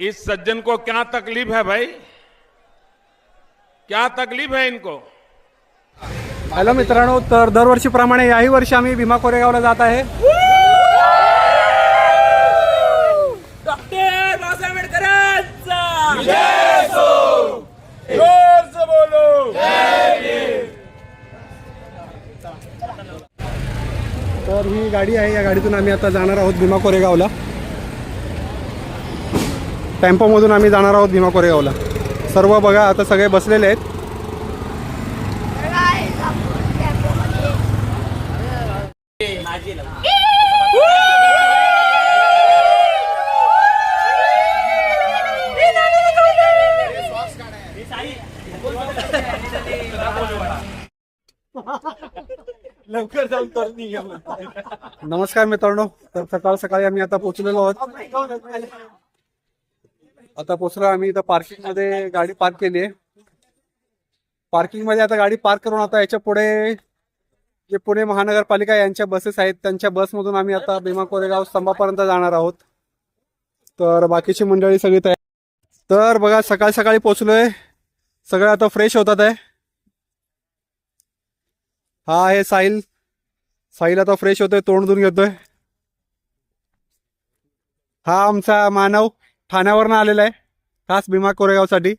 इस सज्जन को क्या तकलीफ है भाई? क्या तकलीफ है इनको? हॅलो मित्रांनो तर दरवर्षीप्रमाणे याही वर्षी आम्ही भीमा कोरेगावला जात आहे. डॉक्टर बाबासाहेब आंबेडकरांचा! तर ही गाडी आहे. या गाडीतून आम्ही आता जाणार आहोत भीमा कोरेगावला. टेम्पोमधून आम्ही जाणार आहोत भीमा कोरेगावला. सर्व बघा आता सगळे बसलेले आहेत. नमस्कार मित्रांनो तर सकाळ सकाळी आम्ही आता पोहोचलेलो आहोत. आता पोहोचलो आम्ही इथं पार्किंगमध्ये गाडी पार्क केली आहे. पार्किंगमध्ये आता गाडी पार्क करून आता याच्यापुढे जे पुणे महानगरपालिका यांच्या बसेस आहेत त्यांच्या बसमधून आम्ही आता भीमा कोरेगाव स्तंभापर्यंत जाणार आहोत. तर बाकीची मंडळी सगळी तयार. तर बघा सकाळ सकाळी पोहोचलोय. सगळं आता फ्रेश होतात आहे. हा आहे साहिल. साहिल आता फ्रेश होतोय तोंड धुवून घेतोय. हा आमचा मानव ठाण्यावरनं आलेला आहे. खास भीमा कोरेगावसाठी.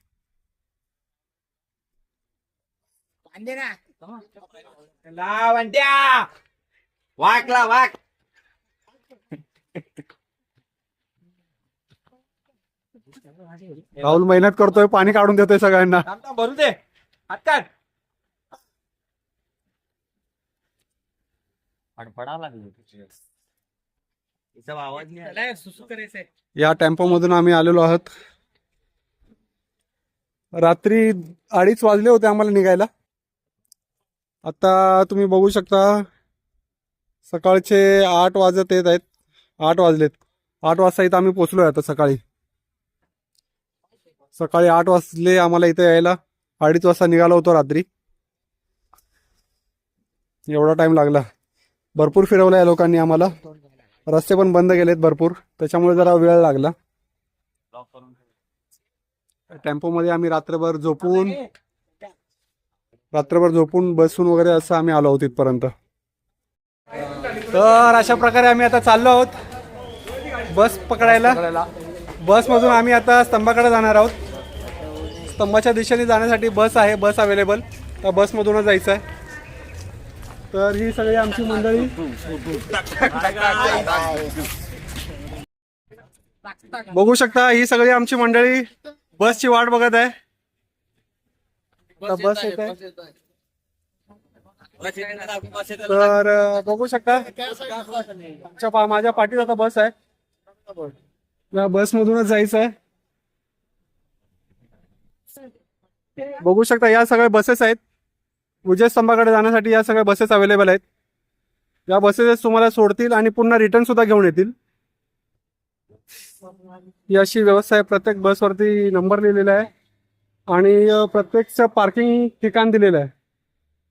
वाकला वाक राहुल मेहनत करतोय पाणी काढून देतोय सगळ्यांना. भरू दे. हात काढ फडफडा लागली. तिचा आवाज नाही सुसू करायचंय या टेम्पो मधून आम्ही आलेलो आहोत. रात्री अडीच वाजले होते आम्हाला निघायला. आता तुम्ही बघू शकता सकाळचे आठ वाजत येत आहेत. आठ वाजलेत. आठ वाजता इथं आम्ही पोचलोय आता सकाळी. सकाळी आठ वाजले आम्हाला इथे यायला. अडीच वाजता निघालो होतो रात्री. एवढा टाइम लागला. भरपूर फिरवलं या लोकांनी आम्हाला. रस्ते पण बंद केलेत भरपूर. त्याच्यामुळे जरा वेळ लागला. टेम्पोमध्ये आम्ही रात्रभर झोपून रात्रभर झोपून बसून वगैरे असं आम्ही आलो आहोत इथपर्यंत. तर अशा प्रकारे आम्ही आता चाललो आहोत. बस पकडायला. बसमधून आम्ही आता स्तंभाकडे जाणार आहोत. स्तंभाच्या दिशेने जाण्यासाठी बस आहे बस अवेलेबल तर बसमधूनच जायचं आहे तर ही सगळी आमची मंडळी. बघू शकता ही सगळी आमची मंडळी बसची वाट बघत आहे. बस येत आहे तर बघू शकता माझ्या पाठीत आता बस आहे. बस मधूनच जायचं आहे. बघू शकता या सगळ्या बसेस आहेत. विजय स्तंभाकडे जाण्यासाठी या सगळ्या बसेस अवेलेबल आहेत. या बसेस तुम्हाला सोडतील आणि पुन्हा रिटर्न सुद्धा घेऊन येतील. ही अशी व्यवस्था आहे. प्रत्येक बसवरती नंबर लिहिलेला आहे. आणि प्रत्येकचं पार्किंग ठिकाण दिलेलं आहे.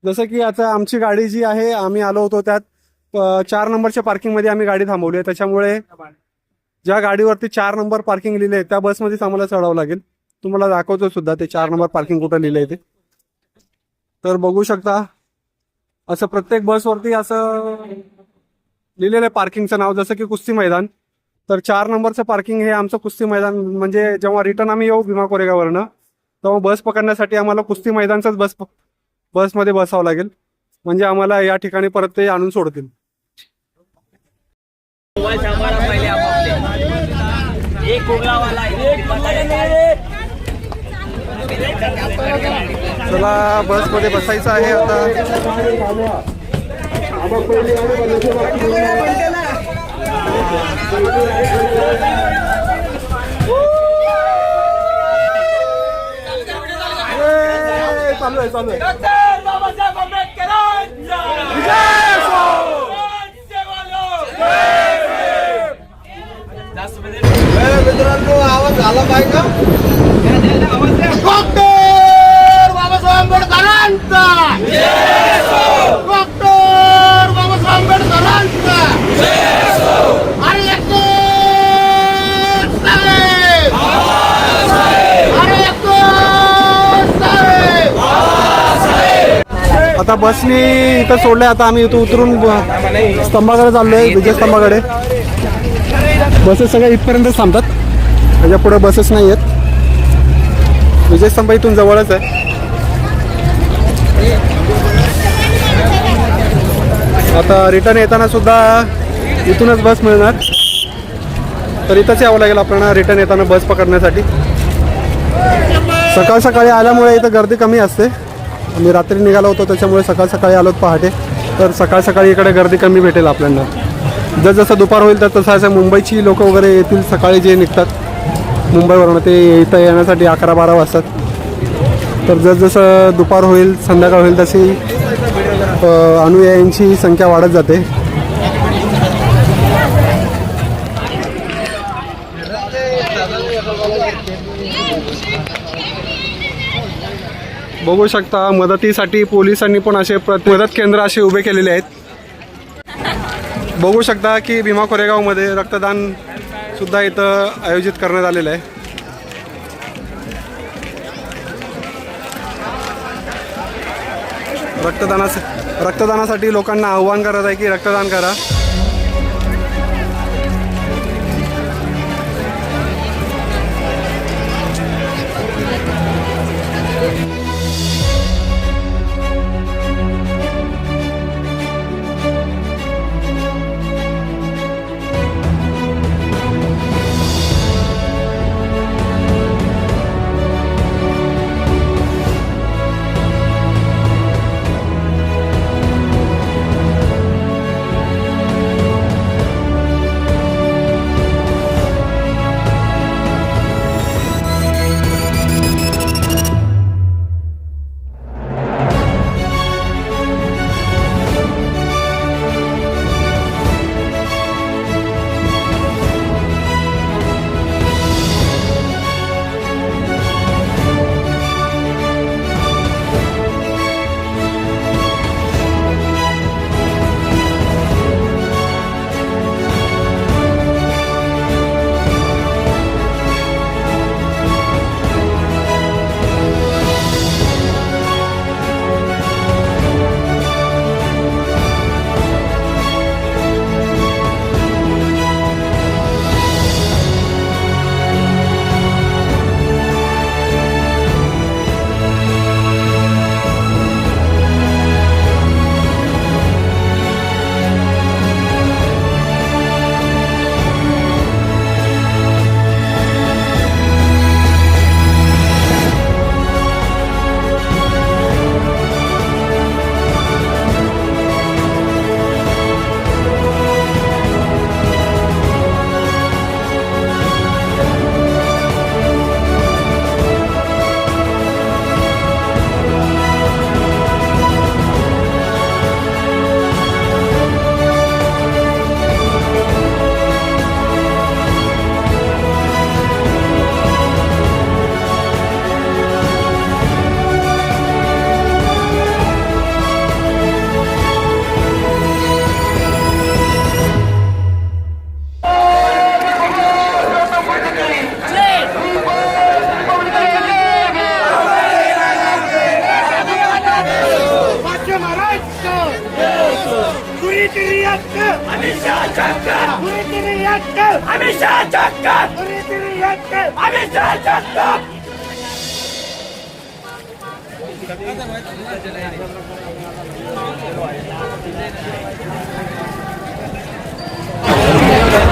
जसं की आता आमची गाडी जी आहे आम्ही आलो होतो त्यात चार नंबरच्या पार्किंगमध्ये आम्ही गाडी थांबवली आहे. त्याच्यामुळे ज्या गाडीवरती चार नंबर पार्किंग लिहिले आहे त्या बसमध्येच आम्हाला चढावं लागेल. तुम्हाला दाखवतो सुद्धा ते चार नंबर पार्किंग कुठं लिहिलं आहे ते. तर बघू शकता. असं प्रत्येक बसवरती असं लिहिलेलं आहे पार्किंगचं नाव जसं की कुस्ती मैदान. तर चार नंबरचं पार्किंग हे आमचं कुस्ती मैदान म्हणजे जेव्हा रिटर्न आम्ही येऊ भीमा कोरेगाववरनं तेव्हा बस पकडण्यासाठी आम्हाला कुस्ती मैदानचाच बस बसमध्ये बसावं लागेल. म्हणजे आम्हाला या ठिकाणी परत ते आणून सोडतील. एक चला बसमध्ये बसायचं आहे आता. चालू आहे चालू आहे. मित्रांनो आवाज झाला पाहिजे आंबेडकरांचा. डॉक्टर बाबासाहेब आंबेडकरांचा. आता बसनी इथं सोडलंय आता आम्ही इथं उतरून स्तंभाकडे चाललोय विजय स्तंभाकडे. बसेस सगळ्या इथपर्यंतच थांबतात. म्हणजे त्याच्या पुढे बसेस नाही आहेत विजय स्तंभ इथून जवळच आहे. आता रिटर्न येताना सुद्धा इथूनच बस मिळणार. तर इथंच यावं लागेल आपल्याला रिटर्न येताना बस पकडण्यासाठी. सकाळ सकाळी आल्यामुळे इथं गर्दी कमी असते. मी रात्री निघालो होतो त्याच्यामुळे सकाळ सकाळी आलोत पहाटे. तर सकाळ सकाळी इकडे गर्दी कमी भेटेल आपल्याला. जसजसं दुपार होईल तर तसं असं मुंबईची लोक वगैरे येतील सकाळी जे निघतात. मुंबईवरून ते इथं येण्यासाठी अकरा बारा वाजतात. तर जसजसं दुपार होईल संध्याकाळ होईल तशी अनुयायांची संख्या वाढत जाते. बघू शकता मदतीसाठी पोलिसांनी पण असे मदत केंद्र असे उभे केलेले आहेत. बघू शकता की भीमा कोरेगावमध्ये रक्तदान सुद्धा इथं आयोजित करण्यात आलेलं आहे. रक्तदानास रक्तदानासाठी लोकांना आव्हान करत आहे की रक्तदान करा.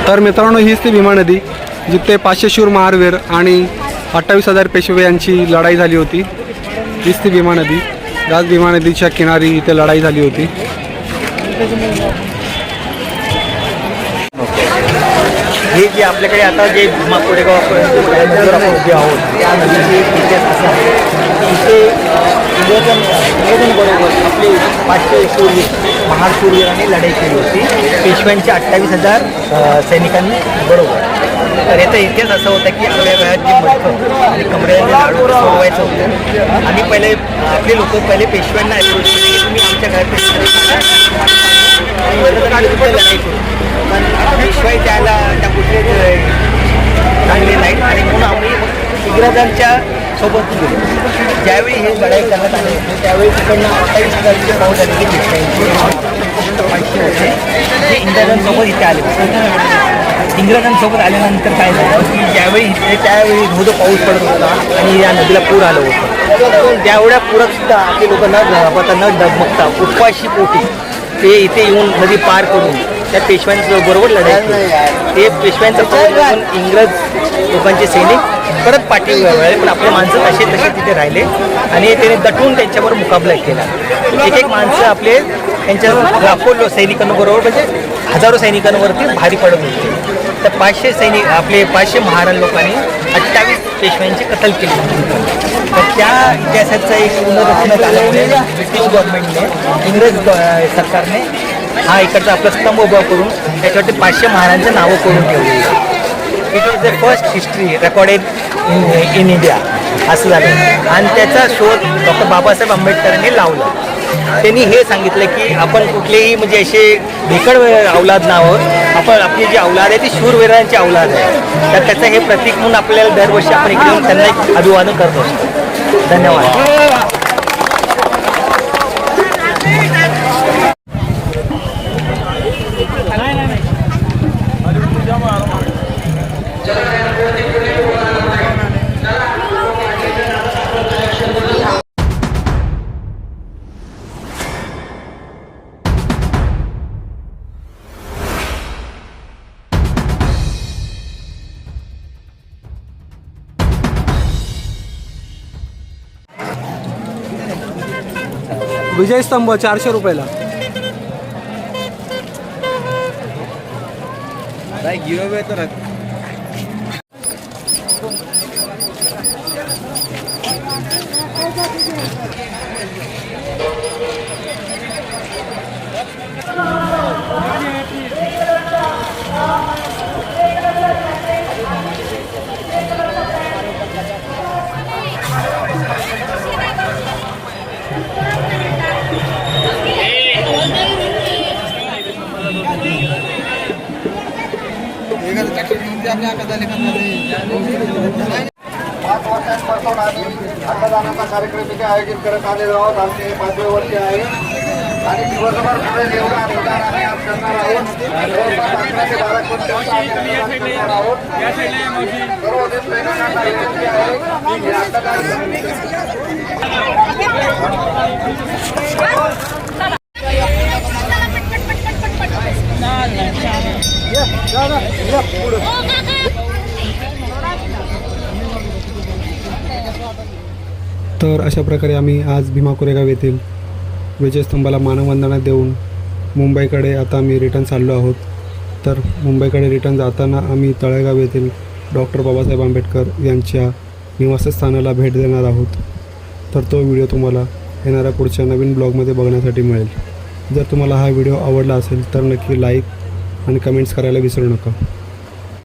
तर मित्रांनो हीच ती भीमा नदी जिथे पाचशे शूर महारवीर आणि अठ्ठावीस हजार पेशवे यांची लढाई झाली होती. हीच ती भीमा नदी. याच भीमा नदीच्या किनारी इथे लढाई झाली होती. हे जे आपल्याकडे आता जे भीमा कोरेगाव आपण आपण उभे आहोत त्या नदीचे इतिहास असा आहे इथे इंग्रजन इंग्रजांबरोबर आपले पाचशे शूरवीर महार शूरवीरांनी लढाई केली होती. पेशव्यांच्या अठ्ठावीस हजार सैनिकांनी बरोबर. तर याचा इतिहास असा होता की आपल्या वेळात जे मडकं आणि कमरेला लाडू सोडवायचं होतं आम्ही पहिले आपले लोक पहिले पेशव्यांना अप्रोच त्याला त्या कुठलेच चांगले नाहीत आणि म्हणून आम्ही इंग्रजांच्या सोबत गेलो. ज्यावेळी हे लढाई करण्यात आले त्यावेळी तिकडनं अठ्ठावीस हजारचे पाऊस झाले की ते इंग्रजांसोबत इथे आले. होते इंग्रजांसोबत आल्यानंतर काय झालं? की ज्यावेळी इथे त्यावेळी धोधो पाऊस पडत होता आणि या नदीला पूर आलं होतं. त्यावेळ्या पुरात सुद्धा आपले लोक न घाबरता न डगमगता उपाशी पोटी. ते इथे येऊन नदी पार करून त्या पेशव्यांचं बरोबर केली. ते पेशव्यांचं बघून इंग्रज लोकांचे सैनिक परत पाठी वळले पण आपले माणसं तसे तसे तिथे राहिले आणि त्याने दटून त्यांच्यावर मुकाबला केला. एक एक माणसं आपले त्यांच्या लाखो सैनिकांबरोबर म्हणजे हजारो सैनिकांवरती भारी पडत होते. तर पाचशे सैनिक आपले पाचशे महाराण लोकांनी अठ्ठावीस पेशव्यांची कत्ल केली. तर त्या इतिहासाचं एक पुनर्रचना झाल्यामुळे ब्रिटिश गव्हर्नमेंटने इंग्रज सरकारने हा इकडचा आपला स्तंभ उभा करून त्याच्यावरती पाचशे महाराजांचं नावं करून ठेवली it was the first history recorded in in India असं झालं. आणि त्याचा शोध डॉक्टर बाबासाहेब आंबेडकरांनी लावला. त्यांनी हे सांगितलं की आपण कुठलेही म्हणजे असे भेकड अवलाद नावं आपण आपली जी अवलाद आहे ती शूरवीरांची अवलाद आहे. तर त्याचं हे प्रतीक म्हणून आपल्याला दरवर्षी आपण इकडे त्यांना एक अभिवादन करत असतो. धन्यवाद. विजय स्तंभ चारशे रुपयाला. पाच अन्नदानाचा कार्यक्रम इथे आयोजित करत आलेलो आहोत आमचे हे पाचवे वर्ष आहे आणि दिवसभर पुढे एवढं अन्नदान आम्ही आज करणार आहोत जवळपास अकरा ते बारा क्विंटलचं आम्ही अन्नदान करणार आहोत सर्व देशप्रेमींना विनंती आहे की हे अन्नदान तर अशा प्रकारे आम्ही आज भीमा कोरेगाव येथील विजयस्तंभाला मानवंदना देऊन मुंबईकडे आता आम्ही रिटर्न चाललो आहोत. तर मुंबईकडे रिटर्न जाताना आम्ही तळेगाव येथील डॉक्टर बाबासाहेब आंबेडकर यांच्या निवासस्थानाला भेट देणार आहोत. तर तो व्हिडिओ तुम्हाला येणाऱ्या पुढच्या नवीन ब्लॉगमध्ये बघण्यासाठी मिळेल. जर तुम्हाला हा व्हिडिओ आवडला असेल तर नक्की लाईक आणि कमेंट्स करायला विसरू नका.